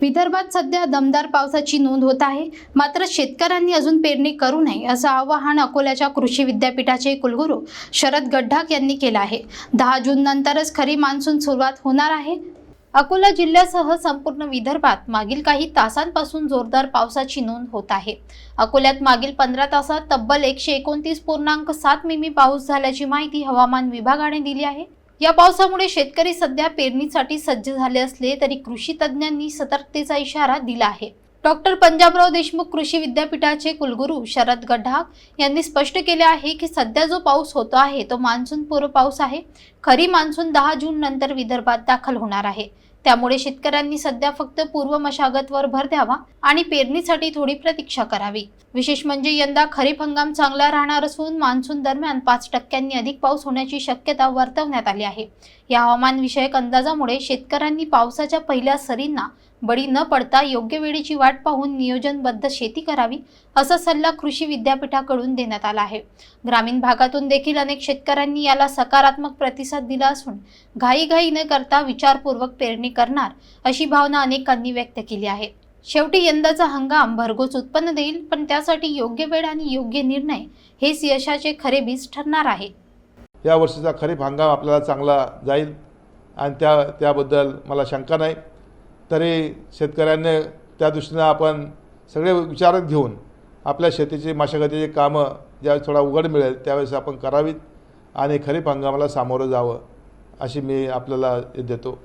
विदर्भात सध्या दमदार पावसाची नोंद होत आहे. मात्र शेतकऱ्यांनी अजून पेरणी करू नये असं आवाहन अकोल्याच्या कृषी विद्यापीठाचे कुलगुरू शरद गड्ढाक यांनी केलं आहे. दहा जून नंतरच खरी मान्सून सुरुवात होणार आहे. अकोला जिल्ह्यासह संपूर्ण विदर्भात मागील काही तासांपासून जोरदार पावसाची नोंद होत आहे. अकोल्यात मागील पंधरा तासात तब्बल एकशे एकोणतीस पूर्णांक सात मिमी पाऊस झाल्याची माहिती हवामान विभागाने दिली आहे. या पावसामुळे शेतकरी सध्या पेरणीसाठी सज्ज झाले असले तरी कृषी तज्ज्ञांनी सतर्कतेचा इशारा दिला आहे. डॉक्टर पंजाबराव देशमुख कृषी विद्यापीठाचे कुलगुरू शरद गड्ढा यांनी स्पष्ट केले आहे की सध्या जो पाऊस होतो आहे तो मान्सून पूर्व पाऊस आहे. खरी मान्सून दहा जून नंतर विदर्भात दाखल होणार आहे. त्यामुळे शेतकऱ्यांनी सध्या फक्त पूर्व मशागतवर भर द्यावा आणि पेरणीसाठी थोडी प्रतीक्षा करावी. विशेष म्हणजे यंदा खरीप हंगाम चांगला राहणार असून मान्सून दरम्यान पाच टक्क्यांनी अधिक पाऊस होण्याची शक्यता वर्तवण्यात आली आहे. या हवामान विषयक अंदाजामुळे शेतकऱ्यांनी पावसाच्या पहिल्या सरींना बळी न पडता योग्य वेळेची वाट पाहून नियोजनबद्ध शेती करावी असा सल्ला कृषी विद्यापीठाकडून देण्यात आला आहे. ग्रामीण भागातून देखील अनेक शेतकऱ्यांनी याला सकारात्मक प्रतिसाद दिला असून घाईघाई न करता विचारपूर्वक पेरणी करणार अशी भावना अनेकांनी व्यक्त केली आहे. शेवटी यंदाचा हंगाम भरघोस उत्पन्न देईल पण त्यासाठी योग्य वेळ आणि योग्य निर्णय हेच यशाचे खरे बीज ठरणार आहे. या वर्षीचा खरीप हंगाम आपल्याला चांगला जाईल आणि त्या त्याबद्दल मला शंका नाही. तरी शेतकऱ्यांनी त्या दृष्टीनं आपण सगळे विचारात घेऊन आपल्या शेतीची मशागतीची कामं ज्यावेळेस थोडा उघड मिळेल त्यावेळेस आपण करावीत आणि खरीप हंगामाला सामोरं जावं अशी मी आपल्याला देतो.